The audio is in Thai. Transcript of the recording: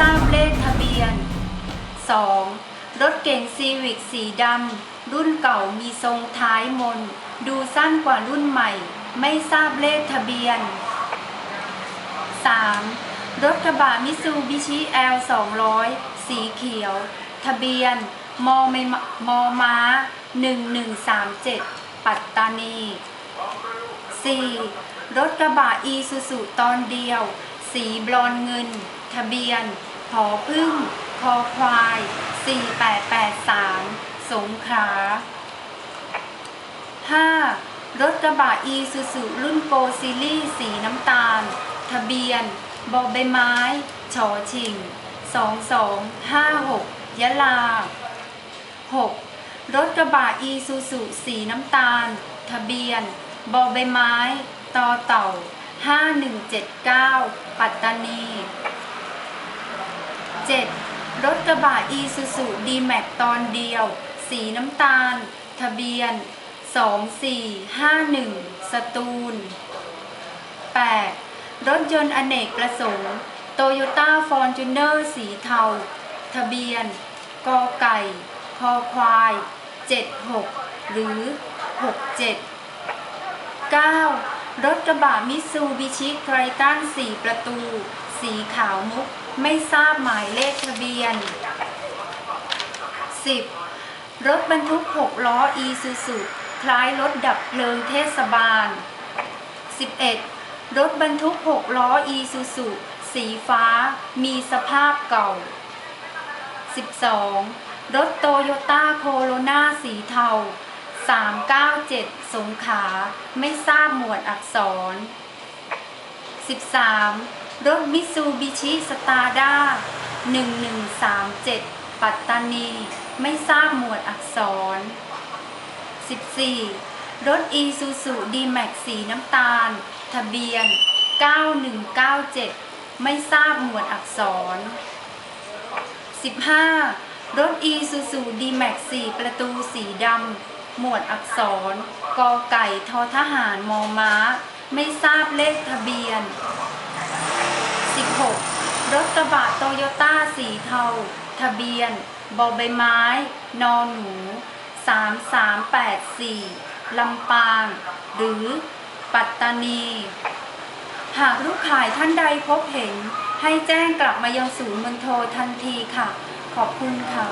ทราบเลขทะเบียน 2. รถเก๋งซีวิกสีดำ รุ่นเก่ามีทรงท้ายมน ดูสั้นกว่ารุ่นใหม่ ไม่ทราบเลขทะเบียน 3. รถกระบะมิซูบิชิ L 200สีเขียว ทะเบียน มอมมอม้า 1137 ปัตตานี 4. รถกระบะอีซูซูตอนเดียว สีบรอนเงิน ทะเบียน ผอพึ่ง คอควาย 4883 สงขลา 5. รถกระบะอีซูซูรุ่นโกซีรีส์สีน้ำตาล ทะเบียน บอใบไม้ชอชิง 2256 ยะลา 6. รถกระบะอีซูซูสีน้ำตาล ทะเบียน บอใบไม้ต่อเต่า 5179 ปัตตานี 7. รถกระบะอีซูซูดีแมกตอนเดียว สีน้ำตาล ทะเบียน 2451 สตูล 8. รถยนต์อเนกประสงค์โตโยต้าฟอร์จูเนอร์สีเทา ทะเบียน กอไก่ คอควาย 76 หรือ 67 9. รถกระบะมิซูบิชิไทรตัน 4 ประตู สีขาวมุกไม่ทราบหมายเลขทะเบียน 10. รถบรรทุก 6 ล้ออีซูซูคล้ายรถดับเพลิงเทศบาล 11. รถบรรทุก 6 ล้ออีซูซูสีฟ้า มีสภาพเก่า 12. รถโตโยต้าโคโรนาสีเทา 397 สงขา ไม่ทราบหมวดอักษร 13. รถมิซูบิชิสตาร์ด้า1137 ปัตตานี ไม่ทราบหมวดอักษร 14. รถอีซูซูดีแม็กสีน้ำตาล ทะเบียน 9197 ไม่ทราบหมวดอักษร 15. รถอีซูซูดีแม็ก4ประตูสีดำ หมวดอักษร กอไก่ทอทหารมอม้า ไม่ทราบเลขทะเบียน 6รถกระบะโตโยต้าสีเทา ทะเบียน บอใบไม้ นอหนู 3384 ลำปาง หรือปัตตานี หากลูกขายท่านใดพบเห็น ให้แจ้งกลับมายังศูนย์มณฑลทันทีค่ะ ขอบคุณค่ะ